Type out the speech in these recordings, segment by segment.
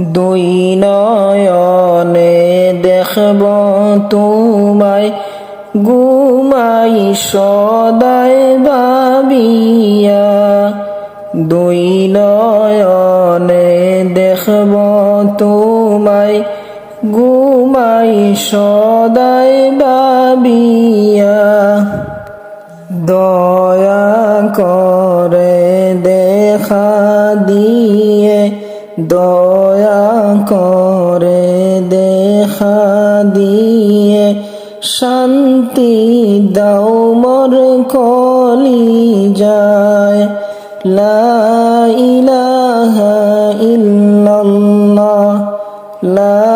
দুই নয়নে দেখব তোমায়। ঘুমাই সদাই ভাবিয়া। দুই নয়নে দেখব তোমায়। ঘুমাই সদাই ভাবিয়া। দয়া করে দেখা দিয়ে দয়া করে দেখা দিয়ে শান্তি দাও মোর কলি যায় লা ইলাহা ইল্লাল্লাহ, লা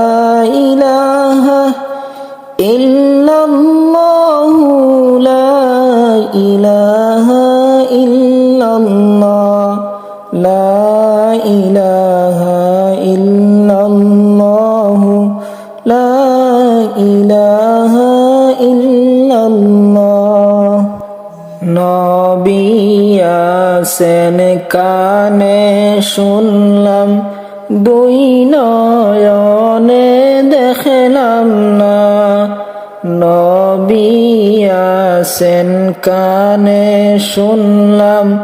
ইলাহা ইল্লাল্লাহ। নবিয়াসেন কানে শুনলাম, দুই নয়নে দেখলাম না। নবিয়াসেন কানে শুনলাম,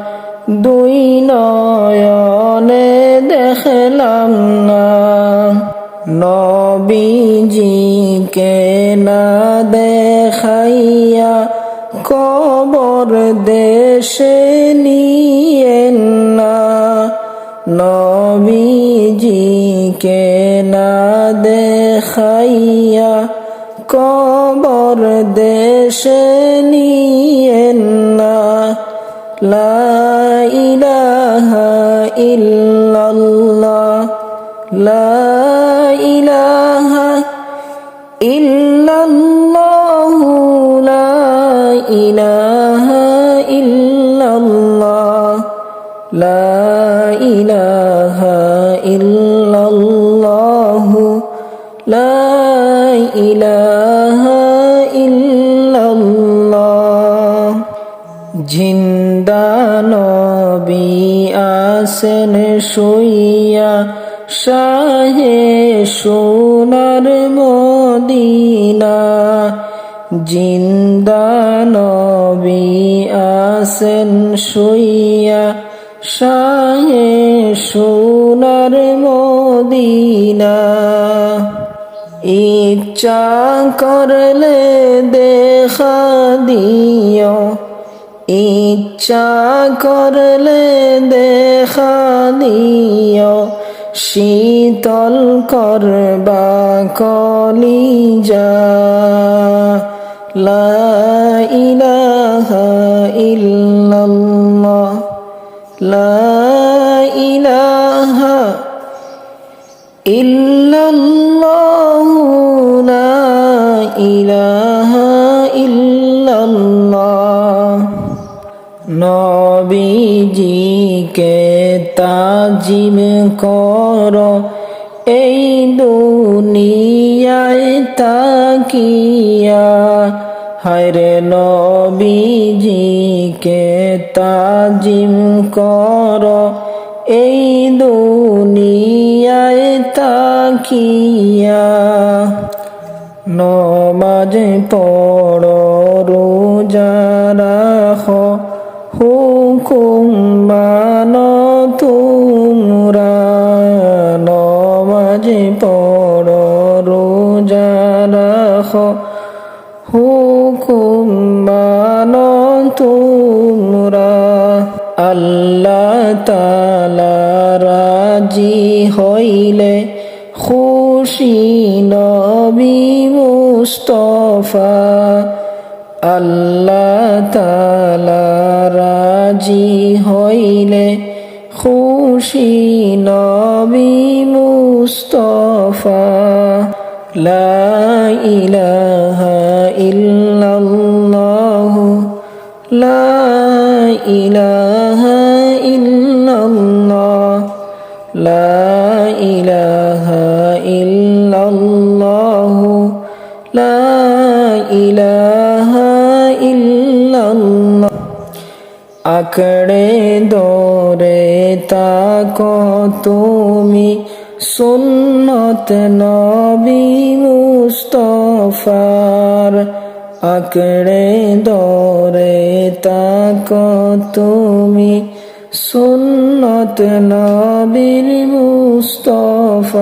দুই নয়নে দেখলাম না। নবীজিকে না দেখাইয়া কবর দেশে নিয়েন না, নবীজিকে না দেখাইয়া কবর দেশে নিয়েন না। লা ইলাহা ইল্লাল্লাহ, লা ইলাহা ইল্লাল্লাহ। লা ইলাহা ইল্লাল্লাহ, লা ইলাহা ইল্লাল্লাহ। জিন্দা নবী আসেন শুইয়া, শাহে সোনার মদিনা। জিন্দা নবী আসেন শুইয়া শাহে সোনার মদিনা। ইচ্ছা করলে দেখা দিও। ইচ্ছা করলে দেখা দিও। শীতল করবা কলিজা। লা ইলাহা ইল্লাল্লাহ। নবীজিকে তাজিম কর এই দুনিয়ায় তাকিয়া হরে নবীজিকে তাজিম কর। এই দুনিয়ায় তাকিয়া নমাজ পড়, রোজা রাখ, হুকুম মান তোমরা। নমাজ পড়, রোজা রাখ মান তোমরা আল্লাহ তালা রাজি হইলে খুশি নবী মুস্তফা আল্লাহ তালা রাজি হইলে খুশি নবী মুস্তফা লা ইলাহা ইল্লাল্লাহ লা ইলাহা ইল্লাল্লাহ, লা ইলাহা ইল্লাল্লাহ, লা ইলাহা ইল্লাল্লাহ। আঁকড়ে দৌড়ে তাকো তুমি সুন্নত নবী মুস্তফার। আঁকড়ে দরে তাক তুমি সুন্নত নবীর মুস্তফার